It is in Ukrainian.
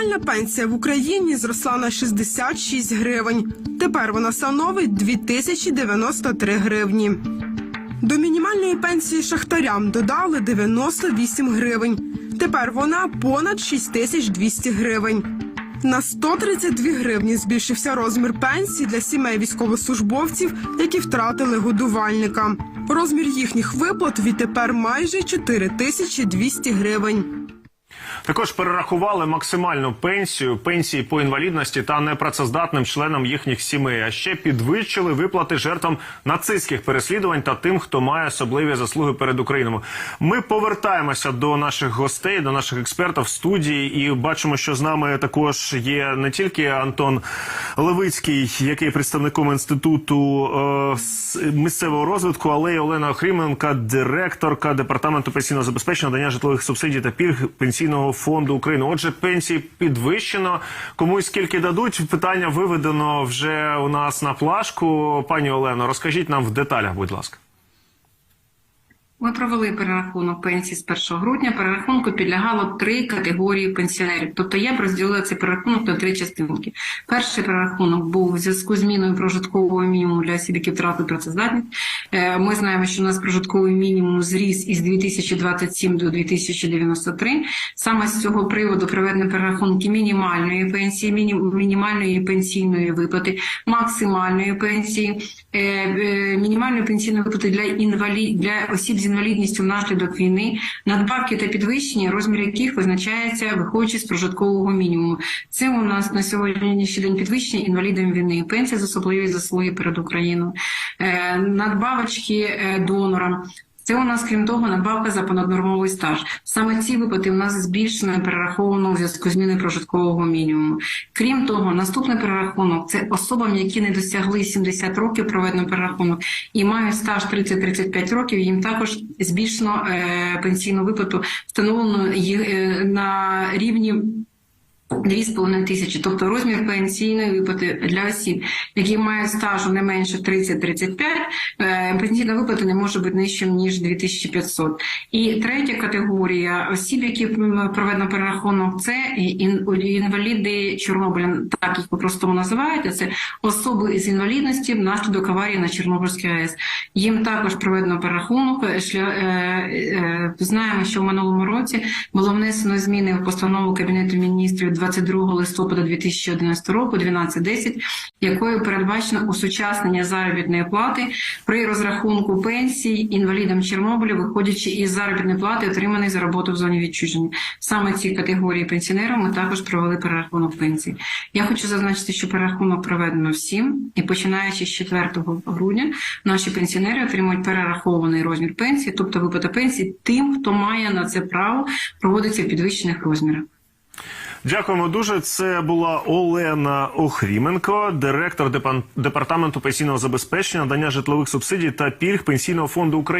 Мінімальна пенсія в Україні зросла на 66 гривень. Тепер вона становить 2093 гривні. До мінімальної пенсії шахтарям додали 98 гривень. Тепер вона понад 6200 гривень. На 132 гривні збільшився розмір пенсії для сімей військовослужбовців, які втратили годувальника. Розмір їхніх виплат відтепер майже 4200 гривень. Також перерахували максимальну пенсію, пенсії по інвалідності та непрацездатним членам їхніх сімей. А ще підвищили виплати жертвам нацистських переслідувань та тим, хто має особливі заслуги перед Україною. Ми повертаємося до наших гостей, до наших експертів в студії, і бачимо, що з нами також є не тільки Антон Левицький, який є представником інституту е, місцевого розвитку, але й Олена Охріменка, директорка департаменту пенсійного забезпечення, надання житлових субсидій та пільг пенсійного фонду України. Отже, пенсії підвищено. Комусь скільки дадуть? Питання виведено вже у нас на плашку. Пані Олено, розкажіть нам в деталях, будь ласка. Ми провели перерахунок пенсій з 1 грудня. Перерахунку підлягало три категорії пенсіонерів. Тобто я б розділила цей перерахунок на три частинки. Перший перерахунок був в зв'язку з зміною прожиткового мінімуму для осіб, які втратили працездатність. Е, Ми знаємо, що у нас прожитковий мінімум зріс із 2027 до 2093. Саме з цього приводу проведено перерахунки мінімальної пенсії, мінімальної пенсійної виплати, максимальної пенсії, е, е, мінімальної пенсійної виплати для інвалід для осіб з інвалідністю внаслідок війни, надбавки та підвищення, розмір яких визначається виходячи з прожиткового мінімуму. Це у нас на сьогоднішній день підвищення інвалідам війни, пенсія з особливої заслуги перед Україною, е, надбавочки е, донорам. Це у нас, крім того, надбавка за понаднормовий стаж. Саме ці виплати у нас збільшено перераховано у зв'язку з зміною прожиткового мінімуму. Крім того, наступний перерахунок це особам, які не досягли 70 років проведено перерахунок і мають стаж 30-35 років. Їм також збільшено е, пенсійну виплату, встановлено е, на рівні. 2,5 тисячі, тобто розмір пенсійної виплати для осіб, які мають стажу не менше 30-35, е, пенсійна виплата не може бути нижчим ніж 2500. І третя категорія осіб, які проведено перерахунок, це ін- інваліди Чорнобиля, так їх по-простому називають. Це особи з інвалідності внаслідок аварії на Чорнобильській АЕС. Їм також проведено перерахунок. Е, е, Знаємо, що в минулому році було внесено зміни в постанову Кабінету міністрів 22 листопада 2011 року, 1210, якою передбачено усучаснення заробітної плати при розрахунку пенсій інвалідам Чорнобиля, виходячи із заробітної плати, отриманої за роботу в зоні відчуження. Саме ці категорії пенсіонерів ми також провели перерахунок пенсій. Я хочу зазначити, що перерахунок проведено всім, і починаючи з 4 грудня, наші пенсіонери отримують перерахований розмір пенсії, тобто виплата пенсії тим, хто має на це право, проводиться в підвищених розмірах. Дякуємо дуже. Це була Олена Охріменко, директор департаменту пенсійного забезпечення, надання житлових субсидій та пільг пенсійного фонду України.